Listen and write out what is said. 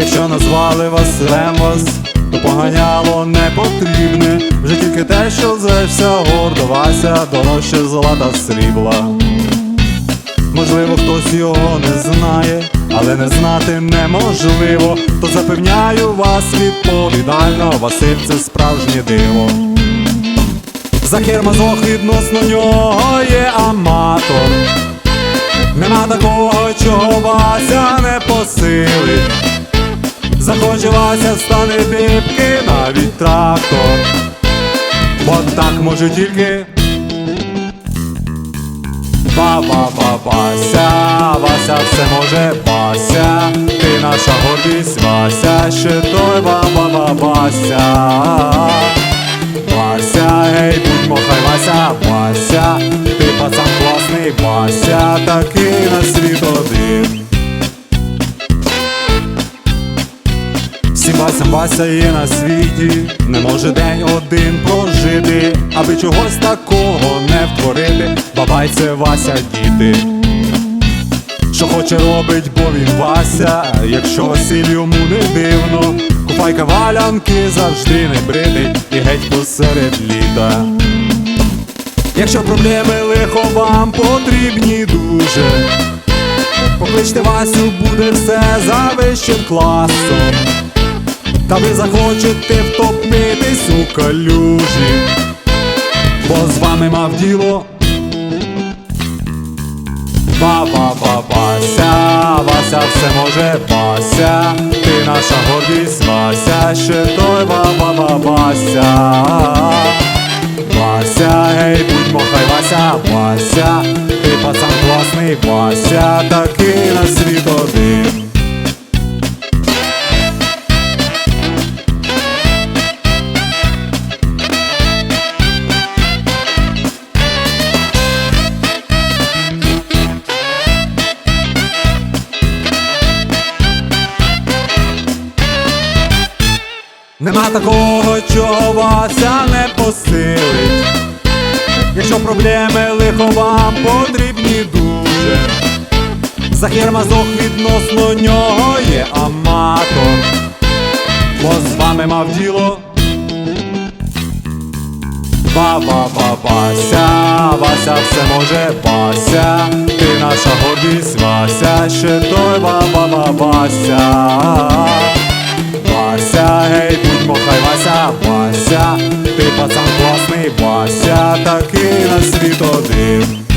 Якщо назвали вас Ремос, то поганяло не потрібне. Вже тільки те, що звешся гордо Вася, дорожче золота срібла. Можливо, хтось його не знає, але не знати неможливо. То запевняю вас відповідально, Василь це справжнє диво. Захер мазох відносно нього є аматор. Нема такого, чого посилить. Захоче Вася стане дибки навіть трактор. Бо так може тільки Ба-ба-ба-бася, Вася все може Вася, ти наша гордість, Вася, ще той ба-ба-ба-бася. Вася, гей, будьмо хай Вася, Вася, ти пацан класний, Вася, такий на світ один. Васям Вася є на світі, не може день один прожити, аби чогось такого не втворити, бабай це Вася діти. Що хоче робить, бо він Вася, якщо Василь йому не дивно, купайка валянки завжди не бритий і геть посеред літа. Якщо проблеми лихо вам потрібні дуже, покличте Васю, буде все за вищим класом. Та ви захочете втопитись у калюжі, бо з вами мав діло. Ба-ба-ба-бася, Вася все може Вася, ти наша гордість, Вася, ще той ба-ба-ба-бася. Вася, гей, будьмо хай Вася, Вася, ти пацан класний, Вася, такий на світ один. Нема такого, чого Вася не посилить. Якщо проблеми лихо вам потрібні дуже. Захер мазох відносно нього є аматор. Бо з вами мав діло. Ба-ба-ба-бася, Вася все може Вася, ти наша гордість, Вася, ще той ба-ба-ба-бася. Вася, хай Вася, Вася, ти пацан класний, Вася, такий на світ один.